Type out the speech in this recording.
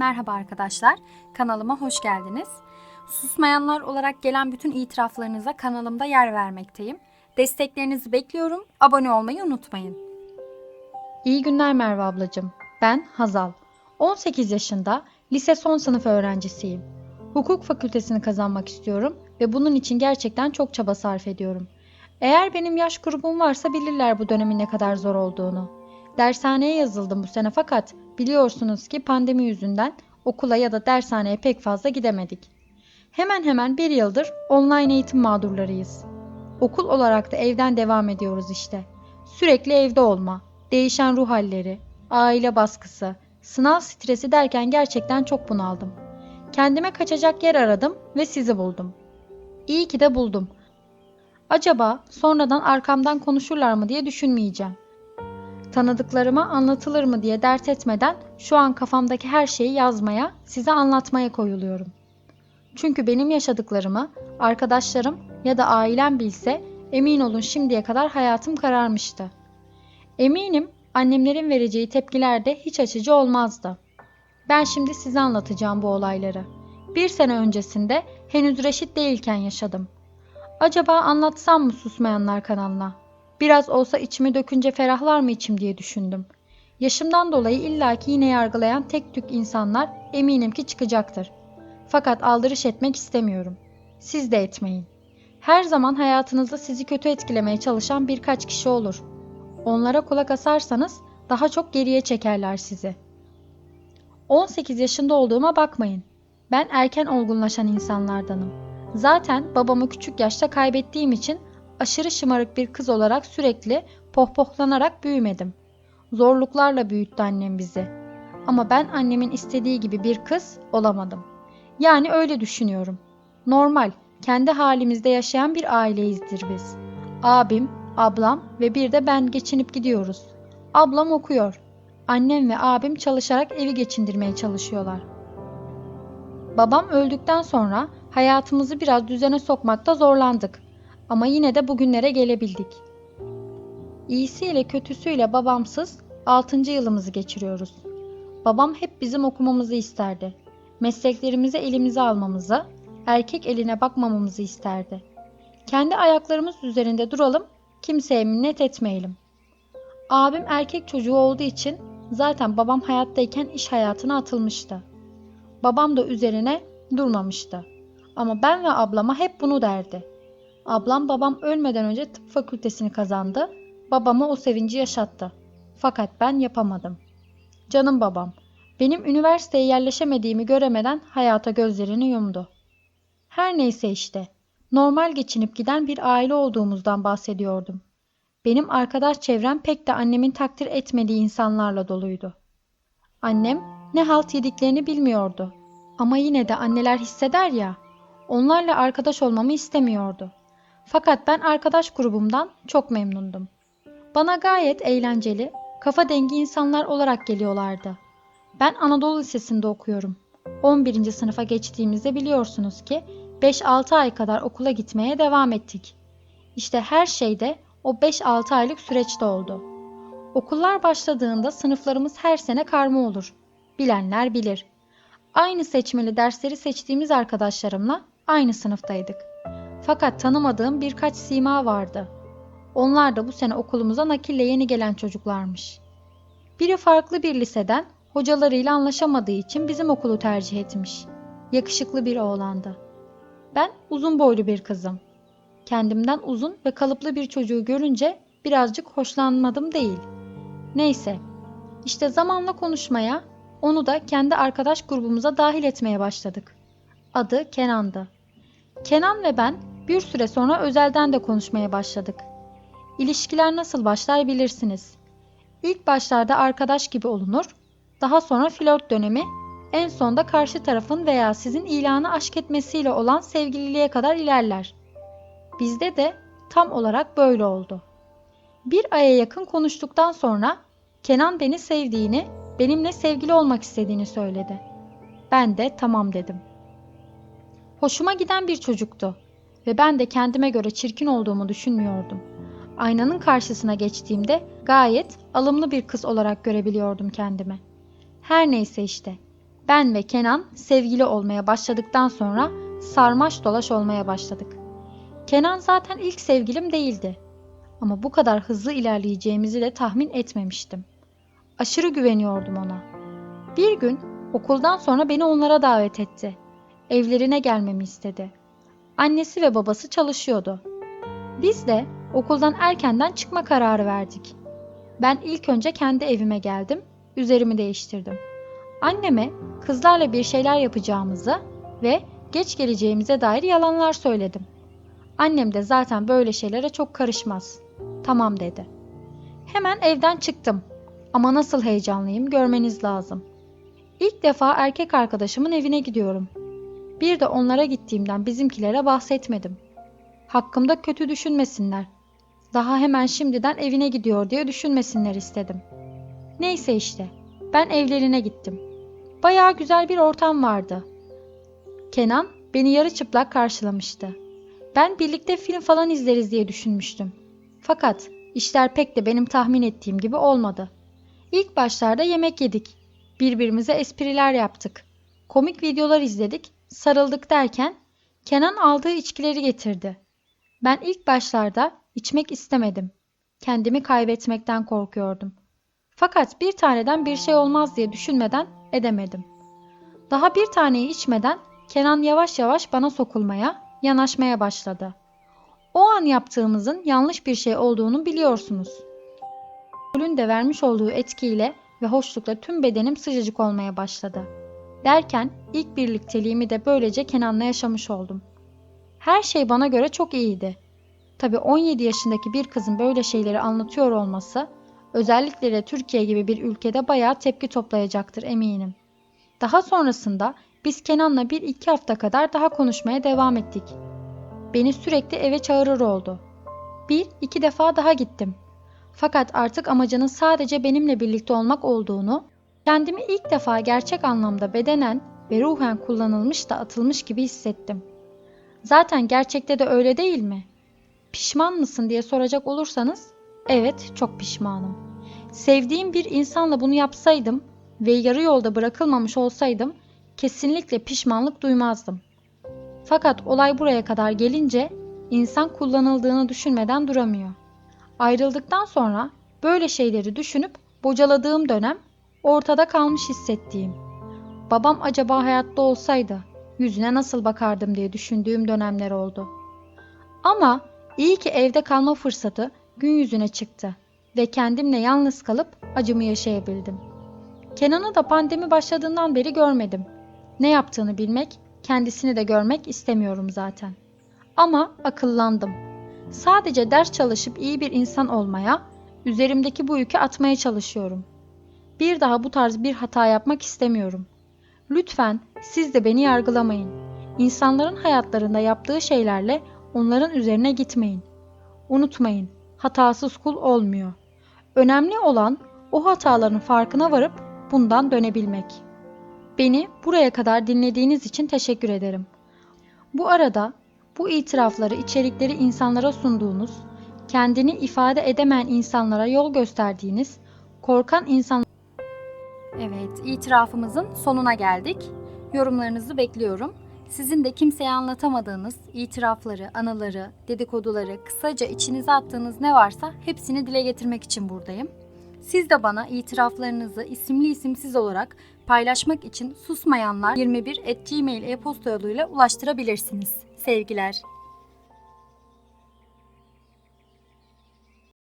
Merhaba arkadaşlar, kanalıma hoş geldiniz. Susmayanlar olarak gelen bütün itiraflarınıza kanalımda yer vermekteyim. Desteklerinizi bekliyorum, abone olmayı unutmayın. İyi günler Merve ablacığım. Ben Hazal. 18 yaşında, lise son sınıf öğrencisiyim. Hukuk fakültesini kazanmak istiyorum ve bunun için gerçekten çok çaba sarf ediyorum. Eğer benim yaş grubum varsa bilirler bu dönemin ne kadar zor olduğunu. Dershaneye yazıldım bu sene fakat biliyorsunuz ki pandemi yüzünden okula ya da dershaneye pek fazla gidemedik. Hemen hemen bir yıldır online eğitim mağdurlarıyız. Okul olarak da evden devam ediyoruz işte. Sürekli evde olma, değişen ruh halleri, aile baskısı, sınav stresi derken gerçekten çok bunaldım. Kendime kaçacak yer aradım ve sizi buldum. İyi ki de buldum. Acaba sonradan arkamdan konuşurlar mı diye düşünmeyeceğim. Tanıdıklarıma anlatılır mı diye dert etmeden şu an kafamdaki her şeyi yazmaya, size anlatmaya koyuluyorum. Çünkü benim yaşadıklarımı arkadaşlarım ya da ailem bilse emin olun şimdiye kadar hayatım kararmıştı. Eminim annemlerin vereceği tepkiler de hiç açıcı olmazdı. Ben şimdi size anlatacağım bu olayları. Bir sene öncesinde henüz reşit değilken yaşadım. Acaba anlatsam mı susmayanlar kanalına? Biraz olsa içimi dökünce ferahlar mı içim diye düşündüm. Yaşımdan dolayı illaki yine yargılayan tek tük insanlar eminim ki çıkacaktır. Fakat aldırış etmek istemiyorum. Siz de etmeyin. Her zaman hayatınızda sizi kötü etkilemeye çalışan birkaç kişi olur. Onlara kulak asarsanız daha çok geriye çekerler sizi. 18 yaşında olduğuma bakmayın. Ben erken olgunlaşan insanlardanım. Zaten babamı küçük yaşta kaybettiğim için aşırı şımarık bir kız olarak sürekli pohpohlanarak büyümedim. Zorluklarla büyüttü annem bizi. Ama ben annemin istediği gibi bir kız olamadım. Yani öyle düşünüyorum. Normal, kendi halimizde yaşayan bir aileyizdir biz. Abim, ablam ve bir de ben geçinip gidiyoruz. Ablam okuyor. Annem ve abim çalışarak evi geçindirmeye çalışıyorlar. Babam öldükten sonra hayatımızı biraz düzene sokmakta zorlandık. Ama yine de bugünlere gelebildik. İyisiyle kötüsüyle babamsız 6. yılımızı geçiriyoruz. Babam hep bizim okumamızı isterdi. Mesleklerimizi elimize almamızı, erkek eline bakmamamızı isterdi. Kendi ayaklarımız üzerinde duralım, kimseye minnet etmeyelim. Abim erkek çocuğu olduğu için zaten babam hayattayken iş hayatına atılmıştı. Babam da üzerine durmamıştı. Ama ben ve ablama hep bunu derdi. Ablam babam ölmeden önce tıp fakültesini kazandı. Babama o sevinci yaşattı. Fakat ben yapamadım. Canım babam, benim üniversiteye yerleşemediğimi göremeden hayata gözlerini yumdu. Her neyse işte, normal geçinip giden bir aile olduğumuzdan bahsediyordum. Benim arkadaş çevrem pek de annemin takdir etmediği insanlarla doluydu. Annem ne halt yediklerini bilmiyordu. Ama yine de anneler hisseder ya, onlarla arkadaş olmamı istemiyordu. Fakat ben arkadaş grubumdan çok memnundum. Bana gayet eğlenceli, kafa dengi insanlar olarak geliyorlardı. Ben Anadolu Lisesi'nde okuyorum. 11. sınıfa geçtiğimizde biliyorsunuz ki 5-6 ay kadar okula gitmeye devam ettik. İşte her şey de o 5-6 aylık süreçte oldu. Okullar başladığında sınıflarımız her sene karma olur. Bilenler bilir. Aynı seçmeli dersleri seçtiğimiz arkadaşlarımla aynı sınıftaydık. Fakat tanımadığım birkaç sima vardı. Onlar da bu sene okulumuza nakille yeni gelen çocuklarmış. Biri farklı bir liseden hocalarıyla anlaşamadığı için bizim okulu tercih etmiş. Yakışıklı bir oğlandı. Ben uzun boylu bir kızım. Kendimden uzun ve kalıplı bir çocuğu görünce birazcık hoşlanmadım değil. Neyse, işte zamanla konuşmaya, onu da kendi arkadaş grubumuza dahil etmeye başladık. Adı Kenan'dı. Kenan ve ben bir süre sonra özelden de konuşmaya başladık. İlişkiler nasıl başlar bilirsiniz. İlk başlarda arkadaş gibi olunur, daha sonra flört dönemi, en sonda karşı tarafın veya sizin ilanı aşk etmesiyle olan sevgililiğe kadar ilerler. Bizde de tam olarak böyle oldu. Bir aya yakın konuştuktan sonra Kenan beni sevdiğini, benimle sevgili olmak istediğini söyledi. Ben de tamam dedim. Hoşuma giden bir çocuktu ve ben de kendime göre çirkin olduğumu düşünmüyordum. Aynanın karşısına geçtiğimde gayet alımlı bir kız olarak görebiliyordum kendimi. Her neyse işte. Ben ve Kenan sevgili olmaya başladıktan sonra sarmaş dolaş olmaya başladık. Kenan zaten ilk sevgilim değildi. Ama bu kadar hızlı ilerleyeceğimizi de tahmin etmemiştim. Aşırı güveniyordum ona. Bir gün okuldan sonra beni onlara davet etti. Evlerine gelmemi istedi. Annesi ve babası çalışıyordu. Biz de okuldan erkenden çıkma kararı verdik. Ben ilk önce kendi evime geldim, üzerimi değiştirdim. Anneme kızlarla bir şeyler yapacağımızı ve geç geleceğimize dair yalanlar söyledim. Annem de zaten böyle şeylere çok karışmaz. Tamam dedi. Hemen evden çıktım. Ama nasıl heyecanlıyım görmeniz lazım. İlk defa erkek arkadaşımın evine gidiyorum. Bir de onlara gittiğimden bizimkilere bahsetmedim. Hakkımda kötü düşünmesinler. Daha hemen şimdiden evine gidiyor diye düşünmesinler istedim. Neyse işte. Ben evlerine gittim. Bayağı güzel bir ortam vardı. Kenan beni yarı çıplak karşılamıştı. Ben birlikte film falan izleriz diye düşünmüştüm. Fakat işler pek de benim tahmin ettiğim gibi olmadı. İlk başlarda yemek yedik. Birbirimize espriler yaptık. Komik videolar izledik, sarıldık derken Kenan aldığı içkileri getirdi. Ben ilk başlarda içmek istemedim. Kendimi kaybetmekten korkuyordum. Fakat bir taneden bir şey olmaz diye düşünmeden edemedim. Daha bir taneyi içmeden Kenan yavaş yavaş bana sokulmaya, yanaşmaya başladı. O an yaptığımızın yanlış bir şey olduğunu biliyorsunuz. Alkolün de vermiş olduğu etkiyle ve hoşlukla tüm bedenim sıcacık olmaya başladı. Derken ilk birlikteliğimi de böylece Kenan'la yaşamış oldum. Her şey bana göre çok iyiydi. Tabi 17 yaşındaki bir kızın böyle şeyleri anlatıyor olması özellikle de Türkiye gibi bir ülkede bayağı tepki toplayacaktır eminim. Daha sonrasında biz Kenan'la bir iki hafta kadar daha konuşmaya devam ettik. Beni sürekli eve çağırır oldu. Bir iki defa daha gittim. Fakat artık amacının sadece benimle birlikte olmak olduğunu, kendimi ilk defa gerçek anlamda bedenen ve ruhen kullanılmış da atılmış gibi hissettim. Zaten gerçekte de öyle değil mi? Pişman mısın diye soracak olursanız, evet çok pişmanım. Sevdiğim bir insanla bunu yapsaydım ve yarı yolda bırakılmamış olsaydım, kesinlikle pişmanlık duymazdım. Fakat olay buraya kadar gelince insan kullanıldığını düşünmeden duramıyor. Ayrıldıktan sonra böyle şeyleri düşünüp bocaladığım dönem ortada kalmış hissettiğim. Babam acaba hayatta olsaydı yüzüne nasıl bakardım diye düşündüğüm dönemler oldu. Ama iyi ki evde kalma fırsatı gün yüzüne çıktı ve kendimle yalnız kalıp acımı yaşayabildim. Kenan'ı da pandemi başladığından beri görmedim. Ne yaptığını bilmek, kendisini de görmek istemiyorum zaten. Ama akıllandım. Sadece ders çalışıp iyi bir insan olmaya, üzerimdeki bu yükü atmaya çalışıyorum. Bir daha bu tarz bir hata yapmak istemiyorum. Lütfen siz de beni yargılamayın. İnsanların hayatlarında yaptığı şeylerle onların üzerine gitmeyin. Unutmayın, hatasız kul olmuyor. Önemli olan o hataların farkına varıp bundan dönebilmek. Beni buraya kadar dinlediğiniz için teşekkür ederim. Bu arada bu itirafları, içerikleri insanlara sunduğunuz, kendini ifade edemeyen insanlara yol gösterdiğiniz, korkan insan Evet, itirafımızın sonuna geldik. Yorumlarınızı bekliyorum. Sizin de kimseye anlatamadığınız itirafları, anıları, dedikoduları, kısaca içinize attığınız ne varsa hepsini dile getirmek için buradayım. Siz de bana itiraflarınızı isimli isimsiz olarak paylaşmak için susmayanlar 21 gmail e-posta yoluyla ulaştırabilirsiniz. Sevgiler.